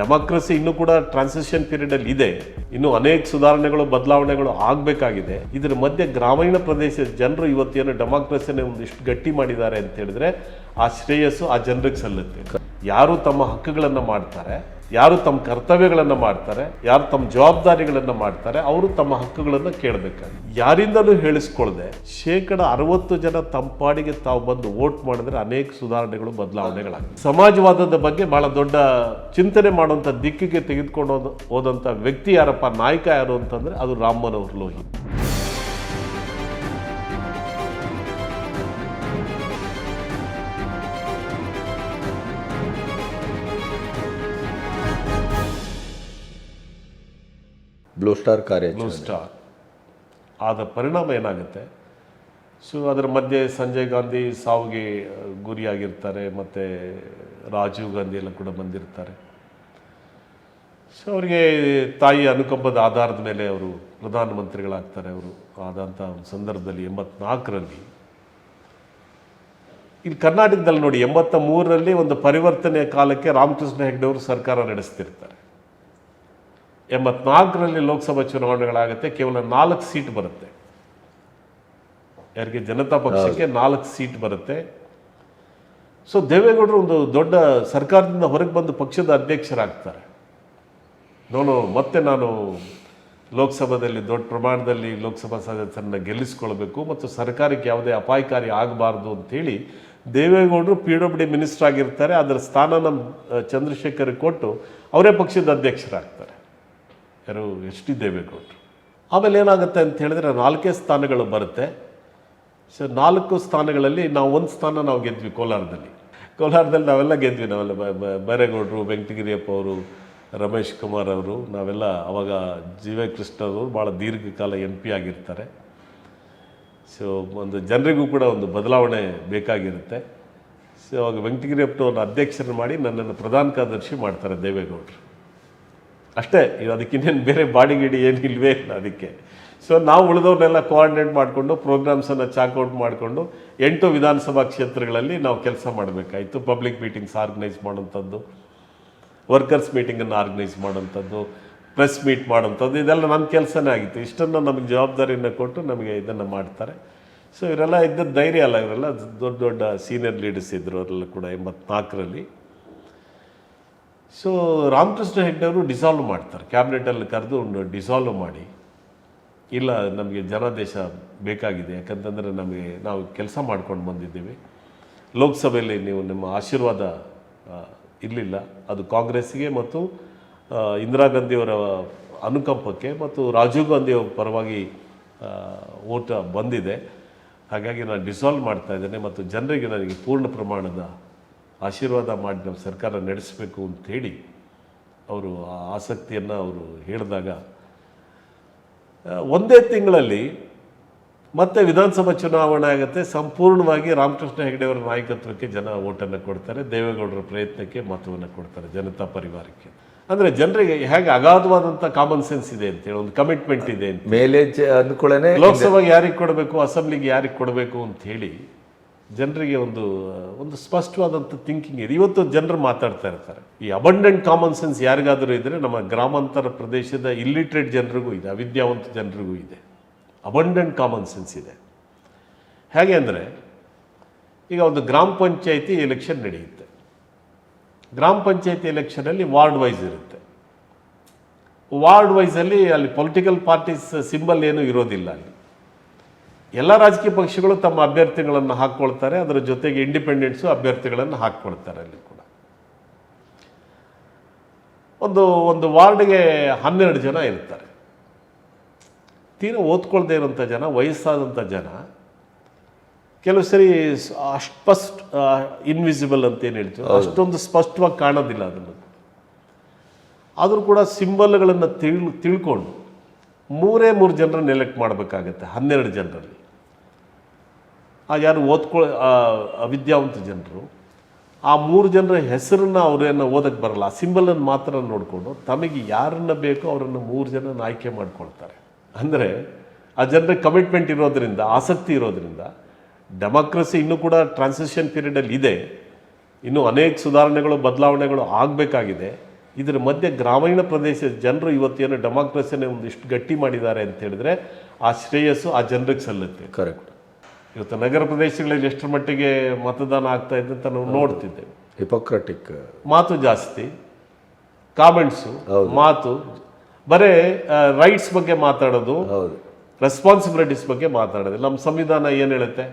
Democracy ಇನ್ನೂ ಕೂಡ transition period ಅಲ್ಲಿ ಇದೆ ಇನ್ನು ಅನೇಕ ಸುಧಾರಣೆಗಳು, ಬದಲಾವಣೆಗಳು ಆಗಬೇಕಾಗಿದೆ. ಇದರ ಮಧ್ಯೆ ಗ್ರಾಮೀಣ ಪ್ರದೇಶದ ಜನರು ಇವತ್ತೇನು ಡೆಮಾಕ್ರಸಿನ ಒಂದಿಷ್ಟು ಗಟ್ಟಿ ಮಾಡಿದ್ದಾರೆ ಅಂತ ಹೇಳಿದ್ರೆ ಆ ಶ್ರೇಯಸ್ಸು ಆ ಜನರಿಗೆ ಸಲ್ಲುತ್ತೆ. ಯಾರು ತಮ್ಮ ಹಕ್ಕುಗಳನ್ನು ಮಾಡ್ತಾರೆ ಯಾರು ತಮ್ಮ ಕರ್ತವ್ಯಗಳನ್ನು ಮಾಡ್ತಾರೆ, ಯಾರು ತಮ್ಮ ಜವಾಬ್ದಾರಿಗಳನ್ನು ಮಾಡ್ತಾರೆ, ಅವರು ತಮ್ಮ ಹಕ್ಕುಗಳನ್ನು ಕೇಳಬೇಕಾಗಿ ಯಾರಿಂದಲೂ ಹೇಳಿಸ್ಕೊಳ್ದೆ, ಶೇಕಡ ಅರವತ್ತು ಜನ ತಂಪಾಡಿಗೆ ಪಾಡಿಗೆ ತಾವು ಬಂದು ವೋಟ್ ಮಾಡಿದ್ರೆ ಅನೇಕ ಸುಧಾರಣೆಗಳು ಬದಲಾವಣೆಗಳಾಗಿವೆ ಸಮಾಜವಾದದ ಬಗ್ಗೆ ಬಹಳ ದೊಡ್ಡ ಚಿಂತನೆ ಮಾಡುವಂಥ ದಿಕ್ಕಿಗೆ ತೆಗೆದುಕೊಂಡು ಹೋದ ಹೋದಂಥ ವ್ಯಕ್ತಿ ಯಾರಪ್ಪ, ನಾಯಕ ಯಾರು ಅಂತಂದ್ರೆ ಅದು ರಾಮನವ್ರ ಲೋಹಿ. ಬ್ಲೂ ಸ್ಟಾರ್ ಕಾರ್ಯ ಬ್ಲೂ ಸ್ಟಾರ್ ಆದ ಪರಿಣಾಮ ಏನಾಗುತ್ತೆ? ಸೊ ಅದರ ಮಧ್ಯೆ ಸಂಜಯ್ ಗಾಂಧಿ ಸಾವಿಗೆ ಗುರಿಯಾಗಿರ್ತಾರೆ, ಮತ್ತು ರಾಜೀವ್ ಗಾಂಧಿ ಎಲ್ಲ ಕೂಡ ಬಂದಿರ್ತಾರೆ. ಸೊ ಅವರಿಗೆ ತಾಯಿ ಅನುಕಂಪದ ಆಧಾರದ ಮೇಲೆ ಅವರು ಪ್ರಧಾನಮಂತ್ರಿಗಳಾಗ್ತಾರೆ. ಅವರು ಆದಂಥ ಒಂದು ಸಂದರ್ಭದಲ್ಲಿ ಎಂಬತ್ನಾಲ್ಕರಲ್ಲಿ. ಇಲ್ಲಿ ಕರ್ನಾಟಕದಲ್ಲಿ ನೋಡಿ ಎಂಬತ್ತ ಮೂರರಲ್ಲಿ ಒಂದು ಪರಿವರ್ತನೆಯ ಕಾಲಕ್ಕೆ ರಾಮಕೃಷ್ಣ ಹೆಗ್ಡೆ ಅವರು ಸರ್ಕಾರ ನಡೆಸ್ತಿರ್ತಾರೆ. ಎಂಬತ್ನಾಲ್ಕರಲ್ಲಿ ಲೋಕಸಭಾ ಚುನಾವಣೆಗಳಾಗುತ್ತೆ ಕೇವಲ ನಾಲ್ಕು ಸೀಟ್ ಬರುತ್ತೆ. ಯಾರಿಗೆ? ಜನತಾ ಪಕ್ಷಕ್ಕೆ ನಾಲ್ಕು ಸೀಟ್ ಬರುತ್ತೆ. ಸೊ ದೇವೇಗೌಡರು ಒಂದು ದೊಡ್ಡ ಸರ್ಕಾರದಿಂದ ಹೊರಗೆ ಬಂದು ಪಕ್ಷದ ಅಧ್ಯಕ್ಷರಾಗ್ತಾರೆ. ನಾನು ಮತ್ತೆ ನಾನು ಲೋಕಸಭಾದಲ್ಲಿ ದೊಡ್ಡ ಪ್ರಮಾಣದಲ್ಲಿ ಲೋಕಸಭಾ ಸದಸ್ಯರನ್ನ ಗೆಲ್ಲಿಸ್ಕೊಳ್ಬೇಕು ಮತ್ತು ಸರ್ಕಾರಕ್ಕೆ ಯಾವುದೇ ಅಪಾಯಕಾರಿ ಆಗಬಾರ್ದು ಅಂತೇಳಿ ದೇವೇಗೌಡರು ಪಿ ಡಬ್ಲ್ಯೂ ಡಿ ಮಿನಿಸ್ಟರ್ ಆಗಿರ್ತಾರೆ. ಅದರ ಸ್ಥಾನ ನಮ್ಮ ಚಂದ್ರಶೇಖರ್ ಕೊಟ್ಟು ಅವರೇ ಪಕ್ಷದ ಅಧ್ಯಕ್ಷರಾಗ್ತಾರೆ. ಯಾರು ಡಿ ದೇವೇಗೌಡರು ಆಮೇಲೆ ಏನಾಗುತ್ತೆ ಅಂತ ಹೇಳಿದ್ರೆ ನಾಲ್ಕೇ ಸ್ಥಾನಗಳು ಬರುತ್ತೆ. ಸೊ ನಾಲ್ಕು ಸ್ಥಾನಗಳಲ್ಲಿ ನಾವು ಒಂದು ಸ್ಥಾನ ನಾವು ಗೆದ್ವಿ ಕೋಲಾರದಲ್ಲಿ. ಕೋಲಾರದಲ್ಲಿ ನಾವೆಲ್ಲ ಗೆದ್ವಿ, ನಾವೆಲ್ಲ ಬೈರೇಗೌಡರು, ವೆಂಕಟಗಿರಿಯಪ್ಪ ಅವರು, ರಮೇಶ್ ಕುಮಾರ್ ಅವರು, ನಾವೆಲ್ಲ ಅವಾಗ ಜಿ ವೈ ಕೃಷ್ಣ ಅವರು ಭಾಳ ದೀರ್ಘಕಾಲ ಎಂ ಪಿ ಆಗಿರ್ತಾರೆ. ಸೊ ಒಂದು ಜನರಿಗೂ ಕೂಡ ಒಂದು ಬದಲಾವಣೆ ಬೇಕಾಗಿರುತ್ತೆ. ಸೊ ಅವಾಗ ವೆಂಕಟಗಿರಿಯಪ್ಪನವ್ರನ್ನ ಅಧ್ಯಕ್ಷರನ್ನು ಮಾಡಿ ನನ್ನನ್ನು ಪ್ರಧಾನ ಕಾರ್ಯದರ್ಶಿ ಮಾಡ್ತಾರೆ ದೇವೇಗೌಡರು. ಅಷ್ಟೇ ಇದು ಅದಕ್ಕಿನ್ನೇನು ಬೇರೆ ಬಾಡಿಗಿಡಿ ಏನು ಇಲ್ವೇ ಇಲ್ಲ ಅದಕ್ಕೆ. ಸೊ ನಾವು ಉಳಿದವ್ರನ್ನೆಲ್ಲ ಕೋಆರ್ಡಿನೇಟ್ ಮಾಡಿಕೊಂಡು ಪ್ರೋಗ್ರಾಮ್ಸನ್ನು ಚಾಕ್ಔಟ್ ಮಾಡಿಕೊಂಡು, ಎಂಟು ವಿಧಾನಸಭಾ ಕ್ಷೇತ್ರಗಳಲ್ಲಿ ನಾವು ಕೆಲಸ ಮಾಡಬೇಕಾಯಿತು. ಪಬ್ಲಿಕ್ ಮೀಟಿಂಗ್ಸ್ ಆರ್ಗನೈಸ್ ಮಾಡೋಂಥದ್ದು ವರ್ಕರ್ಸ್ ಮೀಟಿಂಗನ್ನು ಆರ್ಗನೈಸ್ ಮಾಡೋಂಥದ್ದು ಪ್ರೆಸ್ ಮೀಟ್ ಮಾಡೋಂಥದ್ದು ಇದೆಲ್ಲ ನಮ್ಮ ಕೆಲಸನೇ ಆಗಿತ್ತು. ಇಷ್ಟನ್ನು ನಮಗೆ ಜವಾಬ್ದಾರಿಯನ್ನು ಕೊಟ್ಟು ನಮಗೆ ಇದನ್ನು ಮಾಡ್ತಾರೆ. ಸೊ ಇವರೆಲ್ಲ ಇದ್ದದ್ದು ಧೈರ್ಯ ಅಲ್ಲ, ಇವರೆಲ್ಲ ದೊಡ್ಡ ದೊಡ್ಡ ಸೀನಿಯರ್ ಲೀಡರ್ಸ್ ಇದ್ದರು ಅವರೆಲ್ಲ ಕೂಡ ಎಂಬತ್ನಾಲ್ಕರಲ್ಲಿ. ಸೊ ರಾಮಕೃಷ್ಣ ಹೆಗ್ಡೆ ಅವರು ಡಿಸಾಲ್ವ್ ಮಾಡ್ತಾರೆ. ಕ್ಯಾಬಿನೆಟಲ್ಲಿ ಕರೆದು ಡಿಸಾಲ್ವ್ ಮಾಡಿ. ಇಲ್ಲ, ನಮಗೆ ಜನಾದೇಶ ಬೇಕಾಗಿದೆ. ಯಾಕಂತಂದರೆ ನಮಗೆ ನಾವು ಕೆಲಸ ಮಾಡ್ಕೊಂಡು ಬಂದಿದ್ದೀವಿ. ಲೋಕಸಭೆಯಲ್ಲಿ ನೀವು ನಿಮ್ಮ ಆಶೀರ್ವಾದ ಇರಲಿಲ್ಲ. ಅದು ಕಾಂಗ್ರೆಸ್ಸಿಗೆ ಮತ್ತು ಇಂದಿರಾ ಗಾಂಧಿಯವರ ಅನುಕಂಪಕ್ಕೆ ಮತ್ತು ರಾಜೀವ್ ಗಾಂಧಿಯವರ ಪರವಾಗಿ ಓಟ ಬಂದಿದೆ. ಹಾಗಾಗಿ ನಾನು ಡಿಸಾಲ್ವ್ ಮಾಡ್ತಾ ಇದ್ದೇನೆ ಮತ್ತು ಜನರಿಗೆ ನನಗೆ ಪೂರ್ಣ ಪ್ರಮಾಣದ ಆಶೀರ್ವಾದ ಮಾಡಿ ನಮ್ಮ ಸರ್ಕಾರ ನಡೆಸಬೇಕು ಅಂಥೇಳಿ ಅವರು ಆ ಆಸಕ್ತಿಯನ್ನು ಅವರು ಹೇಳಿದಾಗ ಒಂದೇ ತಿಂಗಳಲ್ಲಿ ಮತ್ತೆ ವಿಧಾನಸಭಾ ಚುನಾವಣೆ ಆಗುತ್ತೆ. ಸಂಪೂರ್ಣವಾಗಿ ರಾಮಕೃಷ್ಣ ಹೆಗಡೆಯವರ ನಾಯಕತ್ವಕ್ಕೆ ಜನ ಓಟನ್ನು ಕೊಡ್ತಾರೆ. ದೇವೇಗೌಡರ ಪ್ರಯತ್ನಕ್ಕೆ ಮತವನ್ನು ಕೊಡ್ತಾರೆ ಜನತಾ ಪರಿವಾರಕ್ಕೆ. ಅಂದರೆ ಜನರಿಗೆ ಹೇಗೆ ಅಗಾಧವಾದಂಥ ಕಾಮನ್ ಸೆನ್ಸ್ ಇದೆ ಅಂತೇಳಿ ಒಂದು ಕಮಿಟ್ಮೆಂಟ್ ಇದೆ ಅಂತ ಮೇಲೆ ಅನುಕೂಲನೇ ಲೋಕಸಭೆಗೆ ಯಾರಿಗೆ ಕೊಡಬೇಕು ಅಸೆಂಬ್ಲಿಗೆ ಯಾರಿಗೆ ಕೊಡಬೇಕು ಅಂತ ಹೇಳಿ ಜನರಿಗೆ ಒಂದು ಒಂದು ಸ್ಪಷ್ಟವಾದಂಥ ಥಿಂಕಿಂಗ್ ಇದೆ. ಇವತ್ತು ಜನರು ಮಾತಾಡ್ತಾ ಇರ್ತಾರೆ. ಈ ಅಬಂಡೆಂಟ್ ಕಾಮನ್ ಸೆನ್ಸ್ ಯಾರಿಗಾದರೂ ಇದ್ದರೆ ನಮ್ಮ ಗ್ರಾಮಾಂತರ ಪ್ರದೇಶದ ಇಲ್ಲಿಟ್ರೇಟ್ ಜನರಿಗೂ ಇದೆ, ಅವಿದ್ಯಾವಂತ ಜನರಿಗೂ ಇದೆ. ಅಬಂಡೆಂಟ್ ಕಾಮನ್ ಸೆನ್ಸ್ ಇದೆ. ಹೇಗೆ ಅಂದರೆ, ಈಗ ಒಂದು ಗ್ರಾಮ ಪಂಚಾಯಿತಿ ಎಲೆಕ್ಷನ್ ನಡೆಯುತ್ತೆ. ಗ್ರಾಮ ಪಂಚಾಯಿತಿ ಎಲೆಕ್ಷನಲ್ಲಿ ವಾರ್ಡ್ ವೈಸ್ ಇರುತ್ತೆ. ವಾರ್ಡ್ ವೈಸಲ್ಲಿ ಅಲ್ಲಿ ಪೊಲಿಟಿಕಲ್ ಪಾರ್ಟೀಸ್ ಸಿಂಬಲ್ ಏನೂ ಇರೋದಿಲ್ಲ ಅಲ್ಲಿ. ಎಲ್ಲ ರಾಜಕೀಯ ಪಕ್ಷಗಳು ತಮ್ಮ ಅಭ್ಯರ್ಥಿಗಳನ್ನು ಹಾಕ್ಕೊಳ್ತಾರೆ ಅದರ ಜೊತೆಗೆ ಇಂಡಿಪೆಂಡೆಂಟ್ಸು ಅಭ್ಯರ್ಥಿಗಳನ್ನು ಹಾಕ್ಕೊಳ್ತಾರೆ ಅಲ್ಲಿ ಕೂಡ. ಒಂದು ಒಂದು ವಾರ್ಡ್ಗೆ ಹನ್ನೆರಡು ಜನ ಇರ್ತಾರೆ. ತೀರಾ ಓದ್ಕೊಳ್ದೇ ಇರೋಂಥ ಜನ ವಯಸ್ಸಾದಂಥ ಜನ. ಕೆಲವು ಸರಿ ಅಸ್ಪಷ್ಟ ಇನ್ವಿಸಿಬಲ್ ಅಂತ ಏನು ಹೇಳ್ತೀವಿ ಅಷ್ಟೊಂದು ಸ್ಪಷ್ಟವಾಗಿ ಕಾಣೋದಿಲ್ಲ ಅದನ್ನು. ಆದರೂ ಕೂಡ ಸಿಂಬಲ್ಗಳನ್ನು ತಿಳ್ ತಿಳ್ಕೊಂಡು ಮೂರೇ ಮೂರು ಜನರನ್ನ ಎಲೆಕ್ಟ್ ಮಾಡಬೇಕಾಗತ್ತೆ, ಹನ್ನೆರಡು ಜನರಲ್ಲಿ. ಆ ಯಾರು ಓದ್ಕೊಳ ಅವಿದ್ಯಾವಂತ ಜನರು, ಆ ಮೂರು ಜನರ ಹೆಸರನ್ನ ಅವರೇನು ಓದಕ್ಕೆ ಬರಲ್ಲ, ಆ ಸಿಂಬಲನ್ನು ಮಾತ್ರ ನೋಡಿಕೊಂಡು ತಮಗೆ ಯಾರನ್ನ ಬೇಕೋ ಅವರನ್ನು ಮೂರು ಜನ ಆಯ್ಕೆ ಮಾಡ್ಕೊಳ್ತಾರೆ. ಅಂದರೆ ಆ ಜನರ ಕಮಿಟ್ಮೆಂಟ್ ಇರೋದರಿಂದ, ಆಸಕ್ತಿ ಇರೋದರಿಂದ ಡೆಮಾಕ್ರಸಿ ಇನ್ನೂ ಕೂಡ ಟ್ರಾನ್ಸಿಷನ್ ಪೀರಿಯಡಲ್ಲಿ ಇದೆ. ಇನ್ನೂ ಅನೇಕ ಸುಧಾರಣೆಗಳು, ಬದಲಾವಣೆಗಳು ಆಗಬೇಕಾಗಿದೆ. ಇದರ ಮಧ್ಯೆ ಗ್ರಾಮೀಣ ಪ್ರದೇಶದ ಜನರು ಇವತ್ತೇನು ಡೆಮಾಕ್ರಸಿನ ಒಂದಿಷ್ಟು ಗಟ್ಟಿ ಮಾಡಿದ್ದಾರೆ ಅಂತ ಹೇಳಿದ್ರೆ ಆ ಶ್ರೇಯಸ್ಸು ಆ ಜನರಿಗೆ ಸಲ್ಲುತ್ತೆ. ಕರೆಕ್ಟ್ ಇವತ್ತು ನಗರ ಪ್ರದೇಶಗಳಲ್ಲಿ ಎಷ್ಟರ ಮಟ್ಟಿಗೆ ಮತದಾನ ಆಗ್ತಾ ಇದೆ ಅಂತ ನಾವು ನೋಡ್ತಿದ್ದೇವೆ. ಹಿಪೋಕ್ರಟಿಕ್ ಮಾತು ಜಾಸ್ತಿ ಕಾಮೆಂಟ್ಸು ಮಾತು ಬರೇ ರೈಟ್ಸ್ ಬಗ್ಗೆ ಮಾತಾಡೋದು ಹೌದು. ರೆಸ್ಪಾನ್ಸಿಬಿಲಿಟೀಸ್ ಬಗ್ಗೆ ಮಾತಾಡೋದು. ನಮ್ಮ ಸಂವಿಧಾನ ಏನು ಹೇಳುತ್ತೆ?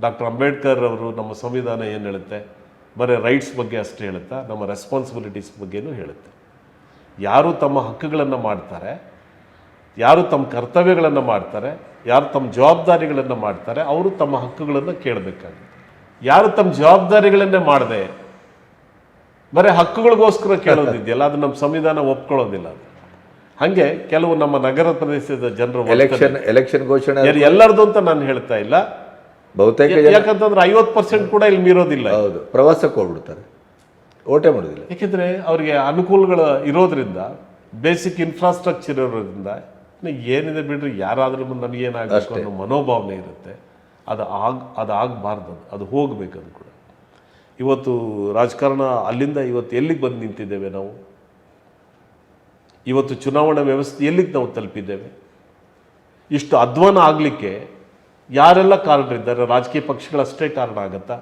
ಡಾಕ್ಟರ್ ಅಂಬೇಡ್ಕರ್ ಅವರು ನಮ್ಮ ಸಂವಿಧಾನ ಏನು ಹೇಳುತ್ತೆ? ಬರೀ ರೈಟ್ಸ್ ಬಗ್ಗೆ ಅಷ್ಟೇ ಹೇಳುತ್ತಾ ನಮ್ಮ ರೆಸ್ಪಾನ್ಸಿಬಿಲಿಟೀಸ್ ಬಗ್ಗೆನೂ ಹೇಳುತ್ತೆ. ಯಾರು ತಮ್ಮ ಹಕ್ಕುಗಳನ್ನು ಮಾಡ್ತಾರೆ ಯಾರು ತಮ್ಮ ಕರ್ತವ್ಯಗಳನ್ನು ಮಾಡ್ತಾರೆ ಯಾರು ತಮ್ಮ ಜವಾಬ್ದಾರಿಗಳನ್ನು ಮಾಡ್ತಾರೆ ಅವರು ತಮ್ಮ ಹಕ್ಕುಗಳನ್ನು ಕೇಳಬೇಕಾಗುತ್ತೆ. ಯಾರು ತಮ್ಮ ಜವಾಬ್ದಾರಿಗಳನ್ನೇ ಮಾಡದೆ ಬರೀ ಹಕ್ಕುಗಳಿಗೋಸ್ಕರ ಕೇಳೋದಿದೆಯಲ್ಲ ಅದು ನಮ್ಮ ಸಂವಿಧಾನ ಒಪ್ಕೊಳ್ಳೋದಿಲ್ಲ ಅದು. ಹಾಗೆ ಕೆಲವು ನಮ್ಮ ನಗರ ಪ್ರದೇಶದ ಜನರು ಎಲೆಕ್ಷನ್ ಎಲೆಕ್ಷನ್ ಘೋಷಣೆ ಎಲ್ಲರದು ಅಂತ ನಾನು ಹೇಳ್ತಾ ಇಲ್ಲ ಬಹುತೇಕ ಯಾಕಂತಂದ್ರೆ ಐವತ್ತು ಪರ್ಸೆಂಟ್ ಕೂಡ ಇಲ್ಲಿ ಮೀರೋದಿಲ್ಲ. ಹೌದು ಪ್ರವಾಸಕ್ಕೆ ಹೋಗ್ಬಿಡ್ತಾರೆ. ಓಟೆ ಮಾಡೋದಿಲ್ಲ. ಯಾಕೆಂದ್ರೆ ಅವರಿಗೆ ಅನುಕೂಲಗಳು ಇರೋದ್ರಿಂದ ಬೇಸಿಕ್ ಇನ್ಫ್ರಾಸ್ಟ್ರಕ್ಚರ್ ಇರೋದ್ರಿಂದ ಏನಿದೆ ಬಿಡ್ರಿ ಯಾರಾದ್ರೂ ನನಗೇನಾಗಬೇಕು ಅನ್ನೋ ಮನೋಭಾವನೆ ಇರುತ್ತೆ. ಅದು ಆಗ ಅದು ಆಗಬಾರ್ದು ಅದು. ಹೋಗಬೇಕು ಕೂಡ. ಇವತ್ತು ರಾಜಕಾರಣ ಅಲ್ಲಿಂದ ಇವತ್ತು ಎಲ್ಲಿಗೆ ಬಂದು ನಿಂತಿದ್ದೇವೆ ನಾವು? ಇವತ್ತು ಚುನಾವಣಾ ವ್ಯವಸ್ಥೆ ಎಲ್ಲಿಗೆ ನಾವು ತಲುಪಿದ್ದೇವೆ? ಇಷ್ಟು ಅಧ್ವಾನ ಆಗಲಿಕ್ಕೆ ಯಾರೆಲ್ಲ ಕಾರಣರಿದ್ದಾರೆ ರಾಜಕೀಯ ಪಕ್ಷಗಳಷ್ಟೇ ಕಾರಣ ಆಗುತ್ತಾ?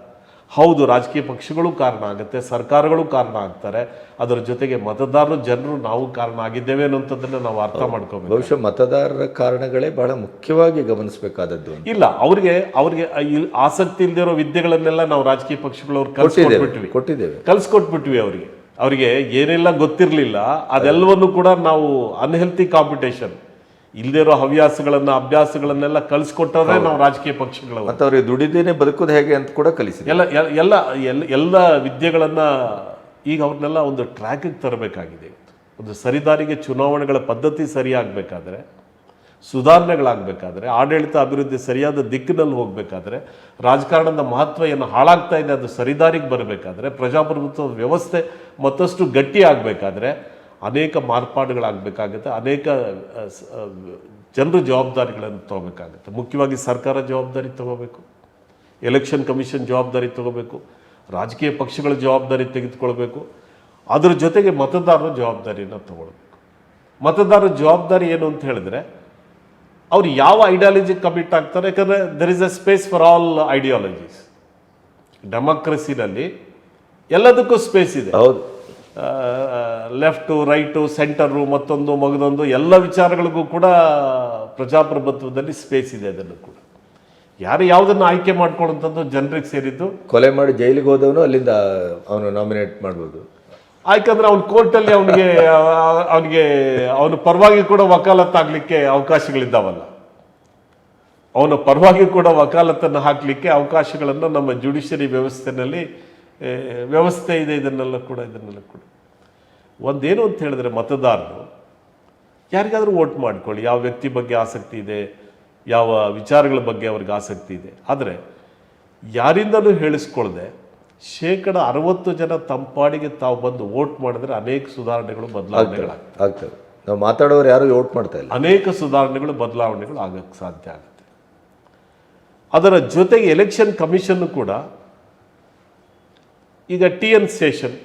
ಹೌದು ರಾಜಕೀಯ ಪಕ್ಷಗಳು ಕಾರಣ ಆಗುತ್ತೆ ಸರ್ಕಾರಗಳು ಕಾರಣ ಆಗ್ತಾರೆ. ಅದರ ಜೊತೆಗೆ ಮತದಾರರು ಜನರು ನಾವು ಕಾರಣ ಆಗಿದ್ದೇವೆ ಅನ್ನೋಂಥದ್ದನ್ನು ನಾವು ಅರ್ಥ ಮಾಡ್ಕೋಬೇಕು. ಬಹುಶಃ ಮತದಾರರ ಕಾರಣಗಳೇ ಬಹಳ ಮುಖ್ಯವಾಗಿ ಗಮನಿಸಬೇಕಾದದ್ದು ಇಲ್ಲ ಅವ್ರಿಗೆ ಅವ್ರಿಗೆ ಆಸಕ್ತಿ ಇಲ್ದಿರೋ ವಿದ್ಯೆಗಳನ್ನೆಲ್ಲ ನಾವು ರಾಜಕೀಯ ಪಕ್ಷಗಳು ಅವ್ರು ಕಲ್ಸ್ಕೊಟ್ಬಿಟ್ವಿ. ಕೊಟ್ಟಿದ್ದೇವೆ ಕಲ್ಸ್ಕೊಟ್ಬಿಟ್ವಿ ಅವರಿಗೆ. ಅವರಿಗೆ ಏನೆಲ್ಲ ಗೊತ್ತಿರಲಿಲ್ಲ ಅದೆಲ್ಲವನ್ನು ಕೂಡ ನಾವು ಅನ್ಹೆಲ್ತಿ ಕಾಂಪಿಟೇಷನ್ ಇಲ್ದಿರೋ ಹವ್ಯಾಸಗಳನ್ನ ಅಭ್ಯಾಸಗಳನ್ನೆಲ್ಲ ಕಲಿಸ್ಕೊಟ್ಟವ್ರೆ ನಾವು ರಾಜಕೀಯ ಪಕ್ಷಗಳು ಮತ್ತೆ ಅವ್ರಿಗೆ ದುಡಿದೇನೆ ಬದುಕೋದು ಹೇಗೆ ಅಂತ ಕೂಡ ಕಲಿಸಿ ಎಲ್ಲ ಎಲ್ಲ ಎಲ್ಲ ಎಲ್ಲ ವಿದ್ಯೆಗಳನ್ನ ಈಗ ಅವ್ರನ್ನೆಲ್ಲ ಒಂದು ಟ್ರ್ಯಾಕಿಗೆ ತರಬೇಕಾಗಿದೆ. ಒಂದು ಸರಿದಾರಿಗೆ ಚುನಾವಣೆಗಳ ಪದ್ಧತಿ ಸರಿಯಾಗಬೇಕಾದ್ರೆ ಸುಧಾರಣೆಗಳಾಗಬೇಕಾದ್ರೆ ಆಡಳಿತ ಅಭಿವೃದ್ಧಿ ಸರಿಯಾದ ದಿಕ್ಕಿನಲ್ಲಿ ಹೋಗಬೇಕಾದ್ರೆ ರಾಜಕಾರಣದ ಮಹತ್ವ ಏನು ಹಾಳಾಗ್ತಾ ಇದೆ ಅದು ಸರಿದಾರಿಗೆ ಬರಬೇಕಾದ್ರೆ ಪ್ರಜಾಪ್ರಭುತ್ವದ ವ್ಯವಸ್ಥೆ ಮತ್ತಷ್ಟು ಗಟ್ಟಿ ಆಗಬೇಕಾದ್ರೆ ಅನೇಕ ಮಾರ್ಪಾಡುಗಳಾಗಬೇಕಾಗುತ್ತೆ, ಅನೇಕ ಜನರ ಜವಾಬ್ದಾರಿಗಳನ್ನು ತಗೋಬೇಕಾಗುತ್ತೆ. ಮುಖ್ಯವಾಗಿ ಸರ್ಕಾರ ಜವಾಬ್ದಾರಿ ತಗೋಬೇಕು ಎಲೆಕ್ಷನ್ ಕಮಿಷನ್ ಜವಾಬ್ದಾರಿ ತಗೋಬೇಕು, ರಾಜಕೀಯ ಪಕ್ಷಗಳ ಜವಾಬ್ದಾರಿ ತೆಗೆದುಕೊಳ್ಬೇಕು, ಅದರ ಜೊತೆಗೆ ಮತದಾರರ ಜವಾಬ್ದಾರಿಯನ್ನು ತಗೊಳ್ಬೇಕು. ಮತದಾರರ ಜವಾಬ್ದಾರಿ ಏನು ಅಂತ ಹೇಳಿದ್ರೆ, ಅವ್ರು ಯಾವ ಐಡಿಯಾಲಜಿ ಕಮಿಟ್ ಆಗ್ತಾರೆ, ಯಾಕಂದರೆ there is a space for all ideologies ಡೆಮೋಕ್ರಸಿನಲ್ಲಿ ಎಲ್ಲದಕ್ಕೂ ಸ್ಪೇಸ್ ಇದೆ. ಹೌದು. ಲೆಫ್ಟು ರೈಟು ಸೆಂಟರು ಮತ್ತೊಂದು ಮಗದೊಂದು ಎಲ್ಲ ವಿಚಾರಗಳಿಗೂ ಕೂಡ ಪ್ರಜಾಪ್ರಭುತ್ವದಲ್ಲಿ ಸ್ಪೇಸ್ ಇದೆ ಅದನ್ನು ಕೂಡ. ಯಾರು ಯಾವುದನ್ನು ಆಯ್ಕೆ ಮಾಡ್ಕೊಳ್ಳೋಂಥದ್ದು ಜನರಿಗೆ ಸೇರಿದ್ದು? ಕೊಲೆ ಮಾಡಿ ಜೈಲಿಗೆ ಹೋದವನು ಅಲ್ಲಿಂದ ಅವನು ನಾಮಿನೇಟ್ ಮಾಡ್ಬೋದು. ಯಾಕಂದ್ರೆ ಅವ್ನು ಕೋರ್ಟಲ್ಲಿ ಅವನಿಗೆ ಅವನಿಗೆ ಅವನ ಪರವಾಗಿ ಕೂಡ ವಕಾಲತ್ತಾಗಲಿಕ್ಕೆ ಅವಕಾಶಗಳಿದ್ದಾವಲ್ಲ. ಅವನ ಪರವಾಗಿ ಕೂಡ ವಕಾಲತ್ತನ್ನು ಹಾಕಲಿಕ್ಕೆ ಅವಕಾಶಗಳನ್ನು ನಮ್ಮ ಜುಡಿಷರಿ ವ್ಯವಸ್ಥೆನಲ್ಲಿ ಆ, ವ್ಯವಸ್ಥೆ ಇದೆ ಇದನ್ನೆಲ್ಲ ಕೂಡ ಇದನ್ನೆಲ್ಲ ಕೂಡ. ಒಂದೇನು ಅಂತ ಹೇಳಿದ್ರೆ ಮತದಾರರು ಯಾರಿಗಾದರೂ ವೋಟ್ ಮಾಡ್ಕೊಳ್ಳಿ. ಯಾವ ವ್ಯಕ್ತಿ ಬಗ್ಗೆ ಆಸಕ್ತಿ ಇದೆ ಯಾವ ವಿಚಾರಗಳ ಬಗ್ಗೆ ಅವ್ರಿಗೆ ಆಸಕ್ತಿ ಇದೆ. ಆದರೆ ಯಾರಿಂದಲೂ ಹೇಳಿಸ್ಕೊಳ್ಳದೆ ಶೇಕಡ ಅರವತ್ತು ಜನ ತಂಪಾಡಿಗೆ ತಾವು ಬಂದು ವೋಟ್ ಮಾಡಿದ್ರೆ ಅನೇಕ ಸುಧಾರಣೆಗಳು ಬದಲಾವಣೆಗಳಾಗ್ತವೆ ಆಗ್ತದೆ ನಾವು ಮಾತಾಡೋರು ಯಾರು ಓಟ್ ಮಾಡ್ತಾ ಇಲ್ಲ. ಅನೇಕ ಸುಧಾರಣೆಗಳು ಬದಲಾವಣೆಗಳು ಆಗಕ್ಕೆ ಸಾಧ್ಯ ಆಗುತ್ತೆ. ಅದರ ಜೊತೆಗೆ ಎಲೆಕ್ಷನ್ ಕಮಿಷನ್ ಕೂಡ ಈಗ T N Seshan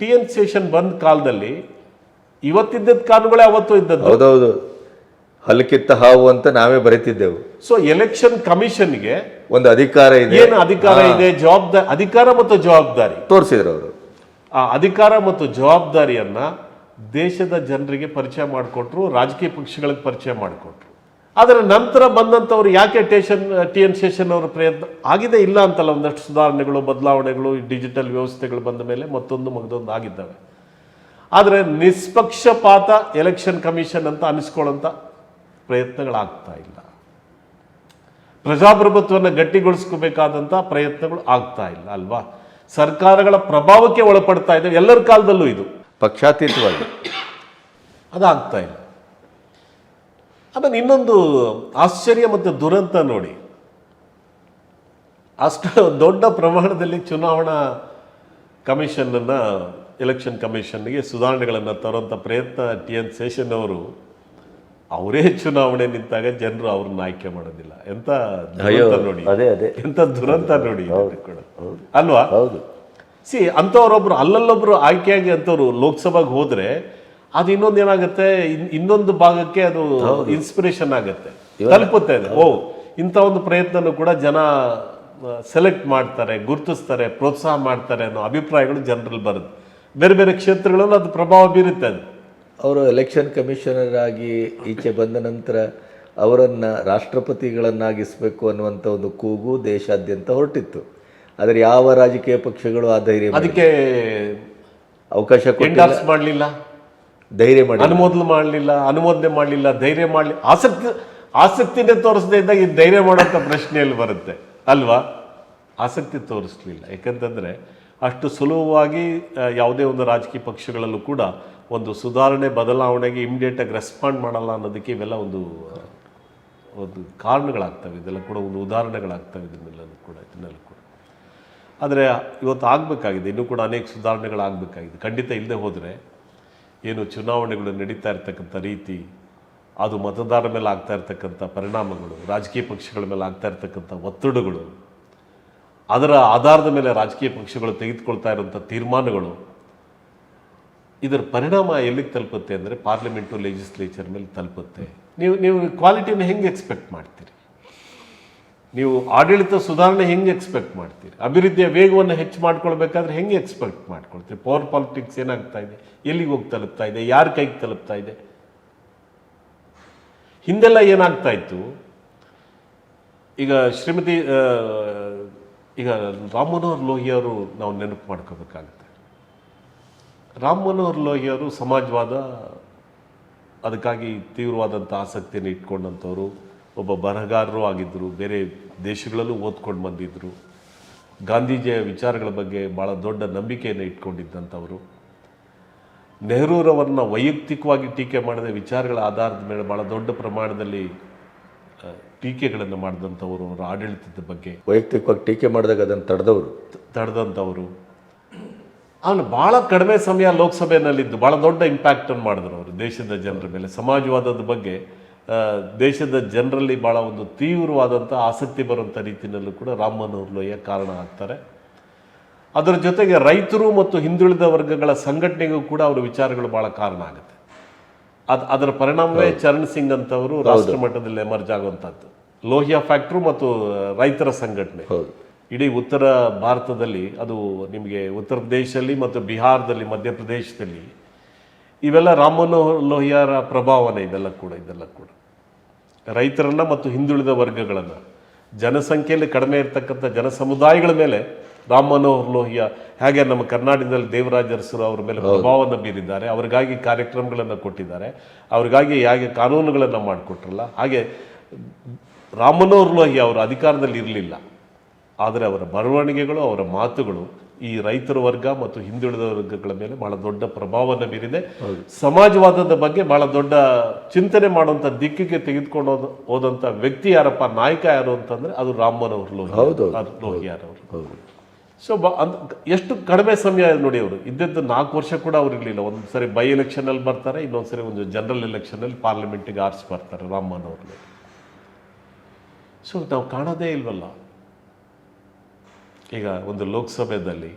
T N Seshan ಬಂದ ಕಾಲದಲ್ಲಿ ಇವತ್ತಿದ್ದ ಕಾನೂನುಗಳೇ ಅವತ್ತು ಇದ್ದದ್ದು. ಹೌದೌದು. ಹಲಕಿತ್ತ ಹಾವು ಅಂತ ನಾವೇ ಬರೀತಿದ್ದೆವು. ಸೊ ಎಲೆಕ್ಷನ್ ಕಮಿಷನ್ಗೆ ಒಂದು ಅಧಿಕಾರ ಇದೆ. ಏನು ಅಧಿಕಾರ ಇದೆ? ಜವಾಬ್ದಾರಿ ಅಧಿಕಾರ ಮತ್ತು ಜವಾಬ್ದಾರಿ. ತೋರಿಸಿದ್ರು ಅವರು. ಆ ಅಧಿಕಾರ ಮತ್ತು ಜವಾಬ್ದಾರಿಯನ್ನ ದೇಶದ ಜನರಿಗೆ ಪರಿಚಯ ಮಾಡಿಕೊಟ್ರು ರಾಜಕೀಯ ಪಕ್ಷಗಳಿಗೆ ಪರಿಚಯ ಮಾಡಿಕೊಟ್ರು. ಅದರ ನಂತರ ಬಂದಂಥವ್ರು ಯಾಕೆ ಟೇಷನ್ ಟಿ ಎನ್ ಶೇಷನ್ ಅವರ ಪ್ರಯತ್ನ? ಆಗಿದೆ ಇಲ್ಲ ಅಂತಲ್ಲ ಒಂದಷ್ಟು ಸುಧಾರಣೆಗಳು ಬದಲಾವಣೆಗಳು ಡಿಜಿಟಲ್ ವ್ಯವಸ್ಥೆಗಳು ಬಂದ ಮೇಲೆ ಮತ್ತೊಂದು ಮಗದೊಂದು ಆಗಿದ್ದಾವೆ. ಆದರೆ ನಿಷ್ಪಕ್ಷಪಾತ ಎಲೆಕ್ಷನ್ ಕಮಿಷನ್ ಅಂತ ಅನಿಸ್ಕೊಳ್ಳೋಂಥ ಪ್ರಯತ್ನಗಳಾಗ್ತಾ ಇಲ್ಲ. ಪ್ರಜಾಪ್ರಭುತ್ವವನ್ನು ಗಟ್ಟಿಗೊಳಿಸ್ಕೋಬೇಕಾದಂಥ ಪ್ರಯತ್ನಗಳು ಆಗ್ತಾ ಇಲ್ಲ ಅಲ್ವಾ? ಸರ್ಕಾರಗಳ ಪ್ರಭಾವಕ್ಕೆ ಒಳಪಡ್ತಾ ಇದೆ. ಎಲ್ಲರ ಕಾಲದಲ್ಲೂ ಇದು. ಪಕ್ಷಾತೀತವಾಗಿ. ಅದಾಗ್ತಾ ಇಲ್ಲ. ಆಮೇಲೆ ಇನ್ನೊಂದು ಆಶ್ಚರ್ಯ ಮತ್ತು ದುರಂತ ನೋಡಿ. ಅಷ್ಟು ದೊಡ್ಡ ಪ್ರಮಾಣದಲ್ಲಿ ಚುನಾವಣಾ ಕಮಿಷನನ್ನು ಎಲೆಕ್ಷನ್ ಕಮಿಷನ್ಗೆ ಸುಧಾರಣೆಗಳನ್ನು ತರುವಂಥ ಪ್ರಯತ್ನ ಟಿ ಎನ್ ಶೇಷನ್ ಅವರು ಅವರೇ ಚುನಾವಣೆ ನಿಂತಾಗ ಜನರು ಅವ್ರನ್ನ ಆಯ್ಕೆ ಮಾಡೋದಿಲ್ಲ. ಎಂತ ನೋಡಿ. ಎಂತ ದುರಂತ ನೋಡಿ ಕೂಡ. ಅಲ್ವಾ? ಹೌದು. ಸಿ ಅಂಥವ್ರೊಬ್ರು ಅಲ್ಲಲ್ಲೊಬ್ರು ಆಯ್ಕೆಯಾಗಿ ಅಂಥವ್ರು ಲೋಕಸಭೆಗೆ ಹೋದ್ರೆ ಅದು ಇನ್ನೊಂದು ಏನಾಗುತ್ತೆ? ಇನ್- ಇನ್ನೊಂದು ಭಾಗಕ್ಕೆ ಅದು ಇನ್ಸ್ಪಿರೇಷನ್ ಆಗುತ್ತೆ. ತಲುಪುತ್ತೆ ಅದು. ಓ ಇಂಥ ಒಂದು ಪ್ರಯತ್ನನೂ ಕೂಡ ಜನ ಸೆಲೆಕ್ಟ್ ಮಾಡ್ತಾರೆ ಗುರುತಿಸ್ತಾರೆ ಪ್ರೋತ್ಸಾಹ ಮಾಡ್ತಾರೆ ಅನ್ನೋ ಅಭಿಪ್ರಾಯಗಳು ಜನರಲ್ಲಿ ಬರುತ್ತೆ. ಬೇರೆ ಬೇರೆ ಕ್ಷೇತ್ರಗಳಲ್ಲಿ ಅದು ಪ್ರಭಾವ ಬೀರುತ್ತೆ ಅದು. ಅವರು ಎಲೆಕ್ಷನ್ ಕಮಿಷನರ್ ಆಗಿ ಈಚೆ ಬಂದ ನಂತರ ಅವರನ್ನು ರಾಷ್ಟ್ರಪತಿಗಳನ್ನಾಗಿಸಬೇಕು ಅನ್ನುವಂಥ ಒಂದು ಕೂಗು ದೇಶಾದ್ಯಂತ ಹೊರಟಿತ್ತು. ಆದರೆ ಯಾವ ರಾಜಕೀಯ ಪಕ್ಷಗಳು ಆ ಧೈರ್ಯ ಅದಕ್ಕೆ ಅವಕಾಶ ಮಾಡಲಿಲ್ಲ? ಧೈರ್ಯ ಮಾಡಿ. ಅನುಮೋದನೆ ಮಾಡಲಿಲ್ಲ ಅನುಮೋದನೆ ಮಾಡಲಿಲ್ಲ, ಧೈರ್ಯ ಮಾಡಲಿ, ಆಸಕ್ತಿ, ಆಸಕ್ತಿನೇ ತೋರಿಸದೇ ಇದ್ದಾಗ ಈ ಧೈರ್ಯ ಮಾಡೋಂಥ ಪ್ರಶ್ನೆಯಲ್ಲಿ ಬರುತ್ತೆ. ಅಲ್ವಾ? ಆಸಕ್ತಿ ತೋರಿಸ್ಲಿಲ್ಲ. ಯಾಕಂತಂದರೆ ಅಷ್ಟು ಸುಲಭವಾಗಿ ಯಾವುದೇ ಒಂದು ರಾಜಕೀಯ ಪಕ್ಷಗಳಲ್ಲೂ ಕೂಡ ಒಂದು ಸುಧಾರಣೆ, ಬದಲಾವಣೆಗೆ ಇಮಿಡಿಯೇಟಾಗಿ ರೆಸ್ಪಾಂಡ್ ಮಾಡಲ್ಲ ಅನ್ನೋದಕ್ಕೆ ಇವೆಲ್ಲ ಒಂದು ಒಂದು ಕಾರಣಗಳಾಗ್ತವೆ. ಇದೆಲ್ಲ ಕೂಡ ಒಂದು ಉದಾಹರಣೆಗಳಾಗ್ತವೆ ಇದನ್ನೆಲ್ಲ ಕೂಡ ಇದನ್ನೆಲ್ಲ ಕೂಡ. ಆದರೆ ಇವತ್ತು ಆಗಬೇಕಾಗಿದೆ. ಇನ್ನೂ ಕೂಡ ಅನೇಕ ಸುಧಾರಣೆಗಳಾಗಬೇಕಾಗಿದೆ. ಖಂಡಿತ ಇಲ್ಲದೆ ಹೋದರೆ ಏನು ಚುನಾವಣೆಗಳು ನಡೀತಾ ಇರ್ತಕ್ಕಂಥ ರೀತಿ, ಅದು ಮತದಾರರ ಮೇಲೆ ಆಗ್ತಾ ಇರ್ತಕ್ಕಂಥ ಪರಿಣಾಮಗಳು, ರಾಜಕೀಯ ಪಕ್ಷಗಳ ಮೇಲೆ ಆಗ್ತಾ ಇರ್ತಕ್ಕಂಥ ಒತ್ತಡಗಳು, ಅದರ ಆಧಾರದ ಮೇಲೆ ರಾಜಕೀಯ ಪಕ್ಷಗಳು ತೆಗೆದುಕೊಳ್ತಾ ಇರುವಂಥ ತೀರ್ಮಾನಗಳು, ಇದರ ಪರಿಣಾಮ ಎಲ್ಲಿಗೆ ತಲುಪುತ್ತೆ ಅಂದರೆ ಪಾರ್ಲಿಮೆಂಟು, ಲೆಜಿಸ್ಲೇಚರ್ ಮೇಲೆ ತಲುಪುತ್ತೆ. ನೀವು ನೀವು ಕ್ವಾಲಿಟಿನ ಹೆಂಗೆ ಎಕ್ಸ್ಪೆಕ್ಟ್ ಮಾಡ್ತೀರಿ? ನೀವು ಆಡಳಿತ ಸುಧಾರಣೆ ಹೆಂಗೆ ಎಕ್ಸ್ಪೆಕ್ಟ್ ಮಾಡ್ತೀರಿ? ಅಭಿವೃದ್ಧಿಯ ವೇಗವನ್ನು ಹೆಚ್ಚು ಮಾಡ್ಕೊಳ್ಬೇಕಾದ್ರೆ ಹೆಂಗೆ ಎಕ್ಸ್ಪೆಕ್ಟ್ ಮಾಡ್ಕೊಳ್ತೀರಿ? ಪವರ್ ಪಾಲಿಟಿಕ್ಸ್ ಏನಾಗ್ತಾ ಇದೆ? ಎಲ್ಲಿಗೆ ಹೋಗಿ ತಲುಪ್ತಾ ಇದೆ? ಯಾರ ಕೈಗೆ ತಲುಪ್ತಾ ಇದೆ? ಹಿಂದೆಲ್ಲ ಏನಾಗ್ತಾ ಇತ್ತು? ಈಗ ಶ್ರೀಮತಿ ಈಗ ರಾಮ್ ಮನೋಹರ್ ಲೋಹಿಯವರು ನಾವು ನೆನಪು ಮಾಡ್ಕೋಬೇಕಾಗುತ್ತೆ. ರಾಮ್ ಮನೋಹರ್ ಲೋಹಿಯವರು ಸಮಾಜವಾದ, ಅದಕ್ಕಾಗಿ ತೀವ್ರವಾದಂಥ ಆಸಕ್ತಿಯನ್ನು ಇಟ್ಕೊಂಡಂಥವ್ರು ಒಬ್ಬ ಬರಹಗಾರರು ಆಗಿದ್ದರು ಬೇರೆ ದೇಶಗಳಲ್ಲೂ ಓದ್ಕೊಂಡು ಬಂದಿದ್ದರು ಗಾಂಧೀಜಿಯ ವಿಚಾರಗಳ ಬಗ್ಗೆ ಭಾಳ ದೊಡ್ಡ ನಂಬಿಕೆಯನ್ನು ಇಟ್ಕೊಂಡಿದ್ದಂಥವರು. ನೆಹರೂರವರನ್ನ ವೈಯಕ್ತಿಕವಾಗಿ ಟೀಕೆ ಮಾಡಿದ ವಿಚಾರಗಳ ಆಧಾರದ ಮೇಲೆ ಭಾಳ ದೊಡ್ಡ ಪ್ರಮಾಣದಲ್ಲಿ ಟೀಕೆಗಳನ್ನು ಮಾಡಿದಂಥವರು ಅವರ ಆಡಳಿತದ ಬಗ್ಗೆ. ವೈಯಕ್ತಿಕವಾಗಿ ಟೀಕೆ ಮಾಡಿದಾಗ ಅದನ್ನು ತಡೆದವರು? ತಡೆದಂಥವರು. ಅವನು ಭಾಳ ಕಡಿಮೆ ಸಮಯ ಲೋಕಸಭೆಯಲ್ಲಿದ್ದು ಭಾಳ ದೊಡ್ಡ ಇಂಪ್ಯಾಕ್ಟನ್ನು ಮಾಡಿದ್ರು ಅವರು ದೇಶದ ಜನರ ಮೇಲೆ. ಸಮಾಜವಾದದ ಬಗ್ಗೆ ದೇಶದ ಜನರಲ್ಲಿ ಭಾಳ ಒಂದು ತೀವ್ರವಾದಂಥ ಆಸಕ್ತಿ ಬರುವಂಥ ರೀತಿಯಲ್ಲೂ ಕೂಡ ರಾಮ್ ಮನೋಹರ್ ಲೋಹಿಯ ಕಾರಣ ಆಗ್ತಾರೆ. ಅದರ ಜೊತೆಗೆ ರೈತರು ಮತ್ತು ಹಿಂದುಳಿದ ವರ್ಗಗಳ ಸಂಘಟನೆಗೂ ಕೂಡ ಅವರ ವಿಚಾರಗಳು ಭಾಳ ಕಾರಣ ಆಗುತ್ತೆ. ಅದ್ ಅದರ ಪರಿಣಾಮವೇ ಚರಣ್ ಸಿಂಗ್ ಅಂತವರು ರಾಷ್ಟ್ರ ಮಟ್ಟದಲ್ಲಿ ಎಮರ್ಜ್ ಆಗುವಂಥದ್ದು ಲೋಹಿಯಾ ಫ್ಯಾಕ್ಟ್ರು ಮತ್ತು ರೈತರ ಸಂಘಟನೆ. ಇಡೀ ಉತ್ತರ ಭಾರತದಲ್ಲಿ ಅದು ನಿಮಗೆ ಉತ್ತರ ಪ್ರದೇಶದಲ್ಲಿ ಮತ್ತು ಬಿಹಾರದಲ್ಲಿ ಮಧ್ಯಪ್ರದೇಶದಲ್ಲಿ ಇವೆಲ್ಲ ರಾಮ್ ಮನೋಹರ್ ಲೋಹಿಯಾರ ಪ್ರಭಾವನೆ ಇದೆಲ್ಲ ಕೂಡ ಇದೆಲ್ಲ ಕೂಡ. ರೈತರನ್ನ ಮತ್ತು ಹಿಂದುಳಿದ ವರ್ಗಗಳನ್ನು. ಜನಸಂಖ್ಯೆಯಲ್ಲಿ ಕಡಿಮೆ ಇರತಕ್ಕಂಥ ಜನಸಮುದಾಯಗಳ ಮೇಲೆ ರಾಮ್ ಮನೋಹರ್ ಲೋಹಿಯಾ ಹಾಗೆ ನಮ್ಮ ಕರ್ನಾಟಕದಲ್ಲಿ ದೇವರಾಜ ಅರಸರು ಅವರ ಮೇಲೆ ಪ್ರಭಾವವನ್ನು ಬೀರಿದ್ದಾರೆ ಅವರಿಗಾಗಿ ಕಾರ್ಯಕ್ರಮಗಳನ್ನು ಕೊಟ್ಟಿದ್ದಾರೆ ಅವರಿಗಾಗಿ ಹೇಗೆ ಕಾನೂನುಗಳನ್ನು ಮಾಡಿಕೊಟ್ರಲ್ಲ ಹಾಗೆ ರಾಮ್ ಮನೋಹರ್ ಲೋಹಿಯಾ ಅವರು ಅಧಿಕಾರದಲ್ಲಿ ಇರಲಿಲ್ಲ. ಆದರೆ ಅವರ ಬರವಣಿಗೆಗಳು ಅವರ ಮಾತುಗಳು ಈ ರೈತರ ವರ್ಗ ಮತ್ತು ಹಿಂದುಳಿದ ವರ್ಗಗಳ ಮೇಲೆ ಬಹಳ ದೊಡ್ಡ ಪ್ರಭಾವವನ್ನು ಬೀರಿದೆ. ಸಮಾಜವಾದದ ಬಗ್ಗೆ ಬಹಳ ದೊಡ್ಡ ಚಿಂತನೆ ಮಾಡುವಂಥ ದಿಕ್ಕಿಗೆ ತೆಗೆದುಕೊಂಡು ಹೋದ ಹೋದಂಥ ವ್ಯಕ್ತಿ ಯಾರಪ್ಪ ನಾಯಕ ಯಾರು ಅಂತಂದ್ರೆ ಅದು ರಾಮ್ ಮನೋಹರ್ ಲೋಹಿಯಾ ಹೌದು. ಅದು ಲೋಹಿಯಾರ್ ಅವರು ಹೌದು ಸೊ ಎಷ್ಟು ಕಡಿಮೆ ಸಮಯ ನೋಡಿ ಅವರು. ಇದ್ದದ್ದು ನಾಲ್ಕು ವರ್ಷ ಕೂಡ ಅವ್ರು ಇರಲಿಲ್ಲ. ಒಂದು ಸರಿ ಬೈ ಎಲೆಕ್ಷನಲ್ಲಿ ಬರ್ತಾರೆ ಇನ್ನೊಂದು ಸರಿ ಒಂದು ಜನರಲ್ ಎಲೆಕ್ಷನಲ್ಲಿ ಪಾರ್ಲಿಮೆಂಟಿಗೆ ಆರಿಸಿ ಬರ್ತಾರೆ ರಾಮ್ ಮನೋಹರ್ ಲೋಹಿಯಾ ಸೊ ನಾವು ಕಾಣೋದೇ ಇಲ್ವಲ್ಲ. ಈಗ ಒಂದು ಲೋಕಸಭೆಯಲ್ಲಿ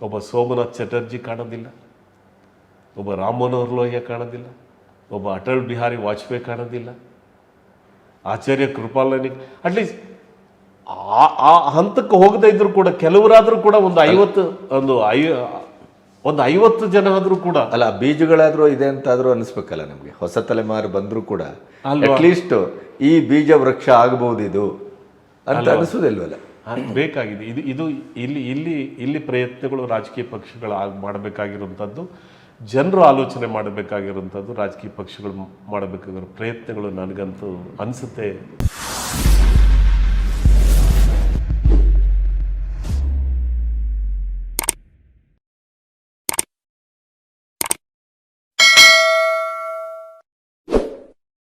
ಒಬ್ಬ ಸೋಮನಾಥ್ ಚಟರ್ಜಿ ಕಾಣೋದಿಲ್ಲ ಒಬ್ಬ ರಾಮ್ ಮನೋಹರ್ ಲೋಹಿಯಾ ಕಾಣೋದಿಲ್ಲ ಒಬ್ಬ ಅಟಲ್ ಬಿಹಾರಿ ವಾಜಪೇಯಿ ಕಾಣೋದಿಲ್ಲ. ಆಚಾರ್ಯ ಕೃಪಾಲನಿ ಅಟ್ಲೀಸ್ಟ್ ಆ ಆ ಹಂತಕ್ಕೆ ಹೋಗದೇ ಇದ್ರು ಕೂಡ ಕೆಲವರಾದರೂ ಕೂಡ ಒಂದು ಐವತ್ತು ಒಂದು ಐ ಒಂದು ಐವತ್ತು ಜನ ಆದರೂ ಕೂಡ ಅಲ್ಲ ಬೀಜಗಳಾದರೂ ಇದೆ ಅಂತಾದರೂ ಅನಿಸ್ಬೇಕಲ್ಲ ನಮಗೆ. ಹೊಸ ತಲೆಮಾರು ಬಂದರೂ ಕೂಡ? ಅಟ್ಲೀಸ್ಟ್ ಈ ಬೀಜ ವೃಕ್ಷ ಆಗಬಹುದು ಇದು ಅಂತ ಅನಿಸೋದಿಲ್ವಲ್ಲ ಬೇಕಾಗಿದೆ. ಇದು ಇದು ಇಲ್ಲಿ ಇಲ್ಲಿ ಇಲ್ಲಿ ಪ್ರಯತ್ನಗಳು ರಾಜಕೀಯ ಪಕ್ಷಗಳು ಮಾಡಬೇಕಾಗಿರುವಂಥದ್ದು, ಜನರು ಆಲೋಚನೆ ಮಾಡಬೇಕಾಗಿರುವಂಥದ್ದು ರಾಜಕೀಯ ಪಕ್ಷಗಳು ಮಾಡಬೇಕಾಗಿರೋ ಪ್ರಯತ್ನಗಳು ನನಗಂತೂ ಅನಿಸುತ್ತೆ.